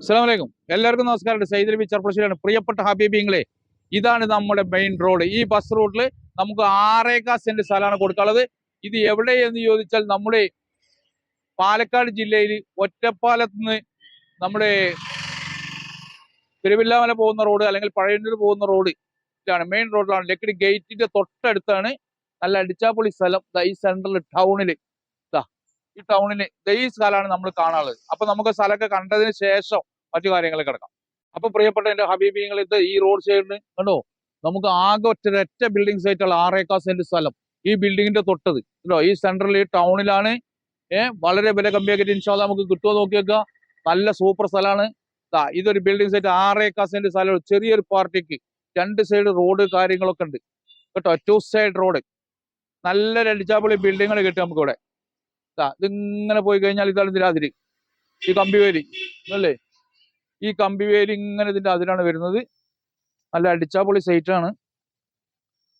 അസ്സാം വലൈക്കും എല്ലാവർക്കും നമസ്കാരം സൈദ് നബി ചർപ്പശ്ശേരിയാണ് പ്രിയപ്പെട്ട ഹബീബിങ്ങളെ ഇതാണ് നമ്മുടെ മെയിൻ റോഡ് ഈ ബസ് റൂട്ടിൽ നമുക്ക് ആറേക്കാ സെന്റ് സ്ഥലമാണ് കൊടുക്കാനുള്ളത്. ഇത് എവിടെയെന്ന് ചോദിച്ചാൽ നമ്മുടെ പാലക്കാട് ജില്ലയിൽ ഒറ്റപ്പാലത്ത് നിന്ന് നമ്മുടെ തിരുവില്ലാമല പോകുന്ന റോഡ് അല്ലെങ്കിൽ പഴയന്നൂർ പോകുന്ന റോഡ് ഇതാണ് മെയിൻ റോഡിലാണ് ലക്കിടി ഗേറ്റിന്റെ തൊട്ടടുത്താണ് നല്ല അടിച്ചാപ്പൊളി സ്ഥലം. ഈ സെൻട്രൽ ടൗണിൽ ഈ ടൗണിൽ ഈ സ്ഥലമാണ് നമ്മൾ കാണാനുള്ളത്. അപ്പൊ നമുക്ക് സ്ഥലമൊക്കെ കണ്ടതിന് ശേഷം മറ്റു കാര്യങ്ങൾ കിടക്കാം. അപ്പൊ പ്രിയപ്പെട്ട എന്റെ ഹബീബിങ്ങൾ ഇത് ഈ റോഡ് സൈഡിന് കണ്ടോ? നമുക്ക് ആകെ ഒറ്റ ബിൽഡിംഗ് സൈറ്റുള്ള ആറേക്കാ സെന്റ് സ്ഥലം. ഈ ബിൽഡിങ്ങിന്റെ തൊട്ടത്. കേട്ടോ ഈ സെൻട്രൽ ഈ ടൗണിലാണ് ഏഹ് വളരെ വില കമ്മിയാക്കിയിട്ട് ഇൻഷാല്ല നമുക്ക് കിട്ടുമോ നോക്കിയേക്ക. നല്ല സൂപ്പർ സ്ഥലമാണ്. ഇതൊരു ബിൽഡിംഗ് സൈറ്റ് ആറേക്കാ സെന്റ് സ്ഥലം. ചെറിയൊരു പാർട്ടിക്ക് രണ്ട് സൈഡ് റോഡ് കാര്യങ്ങളൊക്കെ ഉണ്ട്. കേട്ടോ? ടു സൈഡ് റോഡ് നല്ല രണ്ടിച്ചാപ്പൊളി ബിൽഡിങ്ങൾ കിട്ടും നമുക്ക് ഇവിടെ ഇതിങ്ങനെ പോയി കഴിഞ്ഞാൽ ഇതാണ് ഇതിന്റെ ഈ കമ്പിവേലി അല്ലേ? ഈ കമ്പി വേലി ഇങ്ങനെ ഇതിന്റെ അതിലാണ് വരുന്നത്. നല്ല അടിച്ചാപ്പൊളി സൈറ്റ് ആണ്.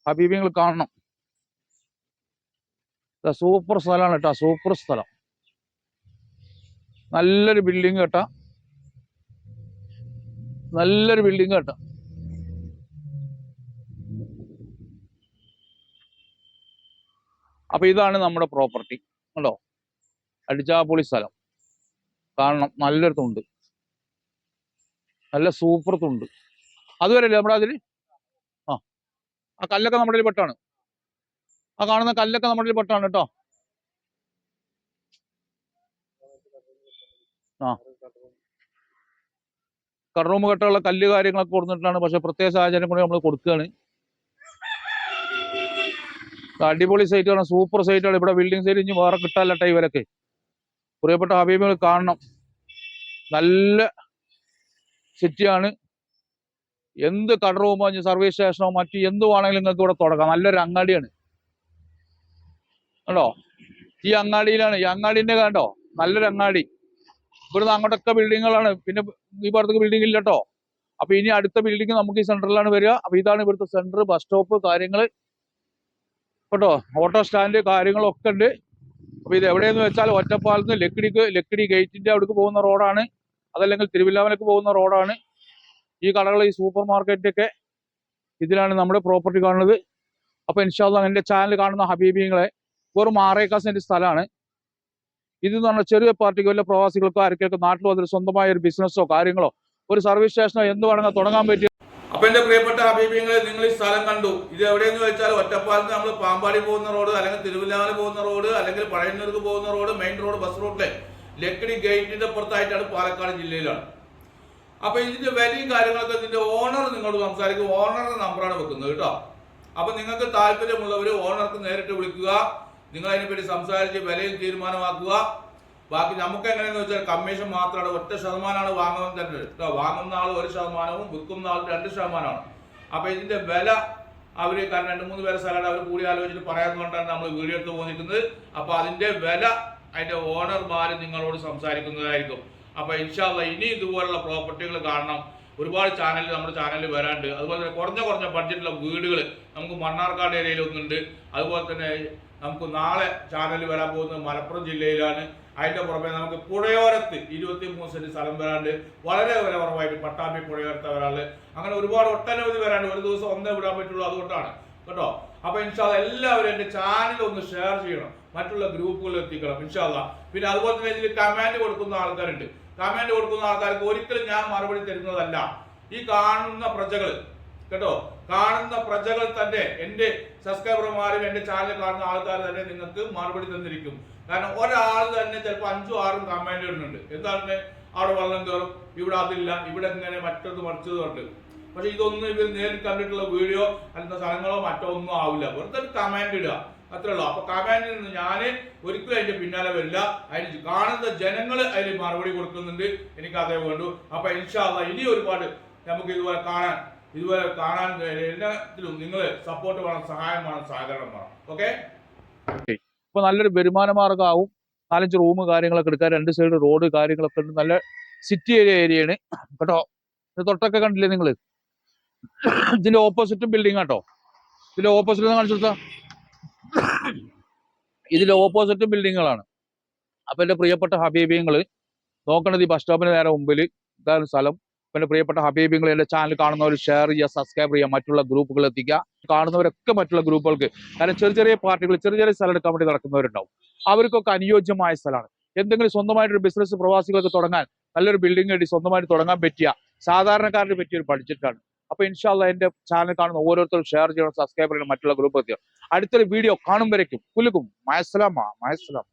ഹബീബിങ്ങൾ കാണണം. സൂപ്പർ സ്ഥലമാണ് കേട്ടോ സൂപ്പർ സ്ഥലം. നല്ലൊരു ബിൽഡിങ് കേട്ടാ. നല്ലൊരു ബിൽഡിങ് കേട്ടാ. അപ്പൊ ഇതാണ് നമ്മുടെ പ്രോപ്പർട്ടി കണ്ടോ? അടിച്ചാപ്പൊളി സ്ഥലം. കാണണം നല്ലൊരു തുണ്ട്. നല്ല സൂപ്പർ തുണ്ട്. അതുവരെ അല്ലേ നമ്മുടെ അതിൽ ആ. ആ കല്ലൊക്കെ നമ്മുടെ ഒരു പെട്ടാണ്. ആ കാണുന്ന കല്ലൊക്കെ നമ്മുടെ ഒരു പെട്ടാണ് കേട്ടോ. ആ. കടറൂമ് കെട്ടുള്ള കല്ല് കാര്യങ്ങളൊക്കെ കൊടുത്തിട്ടാണ്. പക്ഷെ പ്രത്യേക സാഹചര്യം കൂടി നമ്മൾ കൊടുക്കുകയാണ്. അടിപൊളി സൈറ്റാണ്. സൂപ്പർ സൈറ്റാണ്. ഇവിടെ ബിൽഡിംഗ് സൈറ്റ് ഇനി വേറെ കിട്ടാല്ല ഇവരൊക്കെ. പ്രിയപ്പെട്ട ഹബീബുകൾ കാണണം. നല്ല സിറ്റിയാണ് എന്ത് കടറൂമോ സർവീസ് സ്റ്റേഷനോ മറ്റു എന്ത് വേണമെങ്കിലും നിങ്ങൾക്ക് ഇവിടെ തുടങ്ങാം. നല്ലൊരു അങ്ങാടിയാണ്. കണ്ടോ? ഈ അങ്ങാടിയിലാണ്. ഈ അങ്ങാടിന്റെ കണ്ടോ? നല്ലൊരു അങ്ങാടി. ഇവിടുന്ന് അങ്ങോട്ടൊക്കെ ബിൽഡിങ്ങുകളാണ് പിന്നെ ഈ ഭാഗത്തൊക്കെ ബിൽഡിംഗ് ഇല്ല കേട്ടോ അപ്പൊ ഇനി അടുത്ത ബിൽഡിംഗ് നമുക്ക് ഈ സെന്ററിലാണ് വരിക. അപ്പൊ ഇതാണ് ഇവിടുത്തെ സെന്റർ ബസ് സ്റ്റോപ്പ് കാര്യങ്ങൾ കേട്ടോ ഓട്ടോ സ്റ്റാൻഡ് കാര്യങ്ങളൊക്കെ ഉണ്ട്. അപ്പൊ ഇത് എവിടെയെന്ന് വെച്ചാൽ ഒറ്റപ്പാലത്ത് ലക്കിടിക്ക് ലക്കിടി ഗേറ്റിന്റെ അവിടേക്ക് പോകുന്ന റോഡാണ് അതല്ലെങ്കിൽ തിരുവില്ലാമലക്ക് പോകുന്ന റോഡാണ്. ഈ കടകൾ ഈ സൂപ്പർ മാർക്കറ്റൊക്കെ ഇതിലാണ് നമ്മുടെ പ്രോപ്പർട്ടി കാണുന്നത്. അപ്പൊ ഇൻഷാല്ല എന്റെ ചാനൽ കാണുന്ന ഹബീബിങ്ങളെ വെറും ആറേക്കാ സെന്റ് സ്ഥലമാണ് ഇത് എന്ന് പറഞ്ഞാൽ ചെറിയ പാർട്ടിക്ക് വല്ല പ്രവാസികൾക്കോ ആർക്കൊക്കെ നാട്ടിൽ വന്നിട്ട് സ്വന്തമായ ഒരു ബിസിനസ്സോ കാര്യങ്ങളോ ഒരു സർവീസ് സ്റ്റേഷനോ എന്ത് വേണമെങ്കിൽ തുടങ്ങാൻ പറ്റിയ അപ്പൊ എന്റെ പ്രിയപ്പെട്ട ഹബീബിങ്ങളെ നിങ്ങൾ ഈ സ്ഥലം കണ്ടു. ഇത് എവിടെയെന്ന് വെച്ചാൽ ഒറ്റപ്പാലത്ത് നമ്മൾ പാമ്പാടി പോകുന്ന റോഡ് അല്ലെങ്കിൽ തിരുവല്ലാമല പോകുന്ന റോഡ് അല്ലെങ്കിൽ പഴയന്നൂർക്ക് പോകുന്ന റോഡ് മെയിൻ റോഡ് ബസ് റൂട്ടിലെ ലക്കിടി ഗേറ്റിന്റെ പുറത്തായിട്ടാണ് പാലക്കാട് ജില്ലയിലാണ്. അപ്പൊ ഇതിന്റെ വിലയും കാര്യങ്ങളൊക്കെ ഇതിന്റെ ഓണർ നിങ്ങളോട് സംസാരിക്കും. ഓണറുടെ നമ്പറാണ് വെക്കുന്നത് കേട്ടോ. അപ്പൊ നിങ്ങൾക്ക് താല്പര്യമുള്ളവർ ഓണർക്ക് നേരിട്ട് വിളിക്കുക. നിങ്ങൾ അതിനെപ്പറ്റി സംസാരിച്ച് വിലയും തീരുമാനമാക്കുക. ബാക്കി നമുക്ക് എങ്ങനെയെന്ന് വെച്ചാൽ കമ്മീഷൻ മാത്രമാണ്. ഒറ്റ ശതമാനമാണ് വാങ്ങുന്നത് തന്നെ. കേട്ടോ വാങ്ങുന്ന ആൾ ഒരു ശതമാനവും വിൽക്കുന്ന ആൾ രണ്ട് ശതമാനമാണ്. അപ്പൊ ഇതിന്റെ വില അവർ കാരണം രണ്ട് മൂന്ന് പേരെ സ്ഥലമാണ് അവർ കൂടി ആലോചിച്ചിട്ട് പറയാന്നുകൊണ്ടാണ് നമ്മൾ വീഡിയോ എടുത്ത് പോന്നിരിക്കുന്നത്. അപ്പൊ അതിന്റെ വില അതിന്റെ ഓണർമാർ നിങ്ങളോട് സംസാരിക്കുന്നതായിരിക്കും. അപ്പൊ ഇൻഷാല്ല ഇനി ഇതുപോലുള്ള പ്രോപ്പർട്ടികൾ കാണണം. ഒരുപാട് ചാനൽ നമ്മുടെ ചാനലിൽ വരാണ്ട്. അതുപോലെ തന്നെ കുറഞ്ഞ കുറഞ്ഞ ബഡ്ജറ്റിലുള്ള വീടുകൾ നമുക്ക് മണ്ണാർക്കാട് ഏരിയയിൽ ഒന്നുണ്ട്. അതുപോലെ തന്നെ നമുക്ക് നാളെ ചാനൽ വരാൻ പോകുന്നത് മലപ്പുറം ജില്ലയിലാണ്. അതിന്റെ പുറമെ നമുക്ക് പുഴയോരത്ത് ഇരുപത്തി മൂന്ന് സെന്റ് സ്ഥലം വരാണ്ട്. വളരെ വില കുറവായിട്ട് പട്ടാമ്പി പുഴയോരത്ത് വരാണ്ട് അങ്ങനെ ഒരുപാട് ഒട്ടനവധി വരാണ്ട്. ഒരു ദിവസം ഒന്നേ വിടാൻ പറ്റുള്ളൂ അതുകൊണ്ടാണ്. കേട്ടോ? അപ്പൊ ഇൻഷാല്ല എല്ലാവരും എന്റെ ചാനൽ ഒന്ന് ഷെയർ ചെയ്യണം. മറ്റുള്ള ഗ്രൂപ്പുകളിൽ എത്തിക്കണം ഇൻഷാല്ല പിന്നെ അതുപോലെ തന്നെ ഇതിൽ കമാൻഡ് കൊടുക്കുന്ന ആൾക്കാരുണ്ട്. കമാൻഡ് കൊടുക്കുന്ന ആൾക്കാർക്ക് ഒരിക്കലും ഞാൻ മറുപടി തരുന്നതല്ല. ഈ കാണുന്ന പ്രജകൾ കേട്ടോ? കാണുന്ന പ്രജകൾ തന്നെ എന്റെ സബ്സ്ക്രൈബർമാരും എന്റെ ചാനൽ കാണുന്ന ആൾക്കാർ തന്നെ നിങ്ങൾക്ക് മറുപടി തന്നിരിക്കും. കാരണം ഒരാൾ തന്നെ ചിലപ്പോൾ അഞ്ചും ആറും കമാൻഡ് ഇടുന്നുണ്ട്. എന്താണ് അവിടെ വെള്ളം കയറും ഇവിടെ അതില്ല ഇവിടെ ഇങ്ങനെ മറ്റൊന്ന് മറിച്ചതും ഉണ്ട് പക്ഷെ ഇതൊന്നും ഇവർ നേരിൽ കണ്ടിട്ടുള്ള വീഡിയോ അല്ലെങ്കിൽ സ്ഥലങ്ങളോ മറ്റോ ഒന്നും ആവില്ല. വെറുതെ ഒരു കമാൻഡ് ഇടുക. അത്രേ ഉള്ളൂ. അപ്പൊ കമാൻഡിൽ നിന്ന് ഞാൻ ഒരിക്കലും അതിന്റെ പിന്നാലെ വരില്ല. അതിന് കാണുന്ന ജനങ്ങൾ അതിന് മറുപടി കൊടുക്കുന്നുണ്ട്. എനിക്ക് അതേ വേണ്ടു. അപ്പൊ ഇൻഷാല്ല ഇനി ഒരുപാട് നമുക്ക് ഇതുപോലെ കാണാൻ ഇതുപോലെ കാണാൻ എല്ലാത്തിലും നിങ്ങൾ സപ്പോർട്ട് വേണം സഹായം വേണം സഹകരണം വേണം. ഓക്കെ ഇപ്പൊ നല്ലൊരു വരുമാന മാർഗമാവും നാലഞ്ച് റൂം കാര്യങ്ങളൊക്കെ എടുക്കാൻ. രണ്ട് സൈഡ് റോഡ് കാര്യങ്ങളൊക്കെ ഉണ്ട്. നല്ല സിറ്റി ഏരിയ ഏരിയയാണ് കേട്ടോ? തൊട്ടൊക്കെ കണ്ടില്ലേ നിങ്ങൾ ഇതിന്റെ ഓപ്പോസിറ്റ് ബിൽഡിംഗ് കേട്ടോ ഇതിന്റെ ഓപ്പോസിറ്റ് കാണിച്ചു ഇതിന്റെ ഓപ്പോസിറ്റ് ബിൽഡിങ്ങുകളാണ് അപ്പൊ എന്റെ പ്രിയപ്പെട്ട ഹബീബിയങ്ങൾ നോക്കണത് ഈ ബസ് സ്റ്റോപ്പിന് നേരെ മുമ്പിൽ ഇതാണ് സ്ഥലം. എന്റെ പ്രിയപ്പെട്ട ഹബീബിങ്ങൾ എന്റെ ചാനൽ കാണുന്നവർ ഷെയർ ചെയ്യുക സബ്സ്ക്രൈബ് ചെയ്യുക മറ്റുള്ള ഗ്രൂപ്പുകൾ എത്തിക്കുക. കാണുന്നവരൊക്കെ മറ്റുള്ള ഗ്രൂപ്പുകൾക്ക് കാരണം ചെറിയ ചെറിയ പാർട്ടികൾ ചെറിയ ചെറിയ സ്ഥലം എടുക്കാൻ വേണ്ടി നടക്കുന്നവരുണ്ടാവും. അവർക്കൊക്കെ അനുയോജ്യമായ സ്ഥലമാണ്. എന്തെങ്കിലും സ്വന്തമായിട്ടൊരു ബിസിനസ് പ്രവാസികൾക്ക് തുടങ്ങാൻ നല്ലൊരു ബിൽഡിംഗ് കെട്ടി സ്വന്തമായിട്ട് തുടങ്ങാൻ പറ്റിയ സാധാരണക്കാരന് പറ്റിയൊരു ബഡ്ജറ്റാണ് അപ്പൊ ഇൻഷാല്ല എന്റെ ചാനൽ കാണുന്ന ഓരോരുത്തരും ഷെയർ ചെയ്യണം സബ്സ്ക്രൈബ് ചെയ്യണം മറ്റുള്ള ഗ്രൂപ്പ് എത്തിയോ അടുത്തൊരു വീഡിയോ കാണുമ്പോഴേക്കും കുലുക്കും മയസ്സലാമ മയസ്സലാം.